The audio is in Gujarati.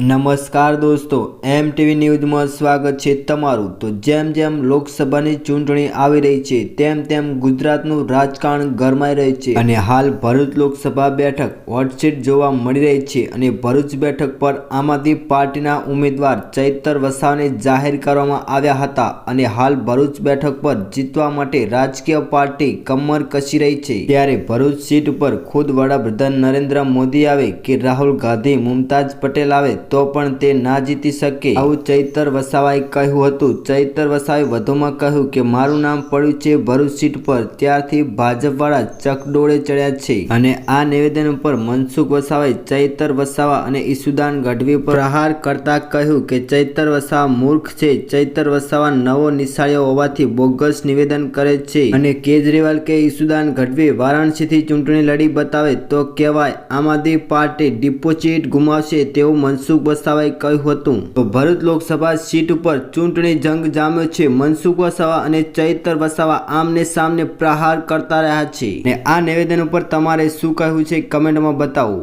નમસ્કાર દોસ્તો એમ ટીવી ન્યૂઝમાં સ્વાગત છે તમારું. તો જેમ જેમ લોકસભાની ચૂંટણી આવી રહી છે, તેમ તેમ ગુજરાતનું રાજકારણ ગરમાઈ રહ્યું છે. અને હાલ ભરૂચ લોકસભા બેઠક હોટસીટ જોવા મળી રહી છે અને ભરૂચ બેઠક પર આમ આદમી પાર્ટીના ઉમેદવાર ચૈતર વસાવાને જાહેર કરવામાં આવ્યા હતા અને હાલ ભરૂચ બેઠક પર જીતવા માટે રાજકીય પાર્ટી કમર કસી રહી છે. ત્યારે ભરૂચ સીટ ઉપર ખુદ વડાપ્રધાન નરેન્દ્ર મોદી આવે કે રાહુલ ગાંધી મુમતાજ પટેલ આવે તો પણ તે ના જીતી શકે. આવું ચૈતર વસાવાએ કહ્યું હતું. ચૈતર વસાવાએ વધુમાં કહ્યું કે, મારું નામ પડ્યું છે ભરૂચ સીટ પર. ત્યારથી ભાજપવાળા ચકડોળે ચડ્યા છે. અને આ નિવેદન ઉપર મનસુખ વસાવાએ ચૈતર વસાવા અને ઈસુદાન ગઢવી પર પ્રહાર કરતા કહ્યું કે, ચૈતર વસાવા મૂર્ખ છે. ચૈતર વસાવા નવો નિશાળ્યો હોવાથી બોગસ નિવેદન કરે છે. અને કેજરીવાલ કે, ઈસુદાન ગઢવી વારાણસીથી ચૂંટણી લડી બતાવે તો કહેવાય, આમ આદમી પાર્ટી ડિપોઝિટ ગુમાવશે તેવું મનસુખ વસાવાએ કહ્યું હતું. તો ભરૂચ લોકસભા સીટ ઉપર ચૂંટણી જંગ જામ્યો છે. મનસુખ વસાવા અને ચૈતર વસાવા આમને સામને પ્રહાર કરતા રહ્યા છે. અને આ નિવેદન ઉપર તમારે શું કહેવું છે કમેન્ટમાં બતાવો.